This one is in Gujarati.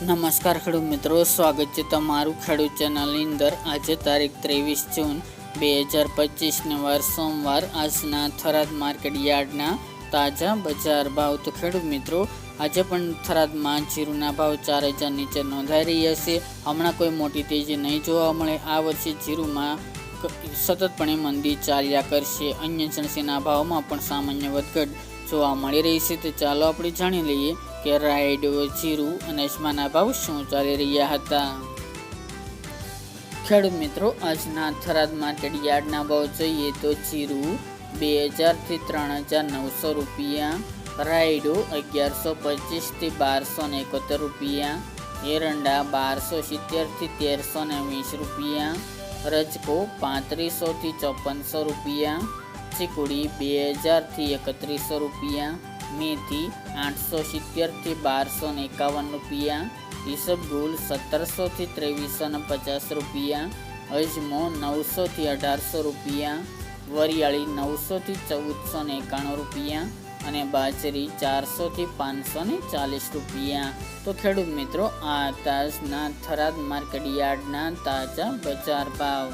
નમસ્કાર ખેડૂત મિત્રો, સ્વાગત છે તમારું ખેડૂત ચેનલની અંદર. આજે તારીખ ત્રેવીસ જૂન બે હજાર પચીસને વાર સોમવાર. આજના થરાદ માર્કેટ યાર્ડના તાજા બજાર ભાવ. તો ખેડૂત મિત્રો, આજે પણ થરાદમાં જીરુના ભાવ ચાર હજાર નીચે નોંધાઈ રહ્યા છે. હમણાં કોઈ મોટી તેજી નહીં જોવા મળે. આ વર્ષે જીરુમાં સતતપણે મંદી ચાલ્યા કરશે. અન્ય જણસીના ભાવમાં પણ સામાન્ય વધઘટ જોવા મળી રહી છે. તો ચાલો આપણે જાણી લઈએ કે રાયડો જીરું અને અજમાના ભાવ શું ચાલી રહ્યા હતા? ખેડૂત મિત્રો, આજના થરાદ માર્કેટ યાર્ડના ભાવ જોઈએ તો જીરું બે હજારથી ત્રણ હજાર નવસો રૂપિયા, રાયડો અગિયારસો પચીસથી બારસો ને એકોતેર રૂપિયા, એરંડા બારસો સિત્તેરથી તેરસો ને વીસ રૂપિયા, રજકો પાંત્રીસોથી ચોપનસો રૂપિયા, ચીકુડી બે હજારથી એકત્રીસો રૂપિયા મેથી આઠસો સિત્તેરથી બારસો ને એકાવન રૂપિયા ઈસબગુલ સત્તરસોથી ત્રેવીસો ને પચાસ રૂપિયા, અજમો નવસોથી અઢારસો રૂપિયા, વરિયાળી નવસોથી ચૌદસો ને એકાણું રૂપિયા અને બાજરી ચારસોથી પાંચસો ને ચાલીસ રૂપિયા. તો ખેડૂત મિત્રો, આ તાજના થરાદ માર્કેટ યાર્ડના તાજા બજાર ભાવ.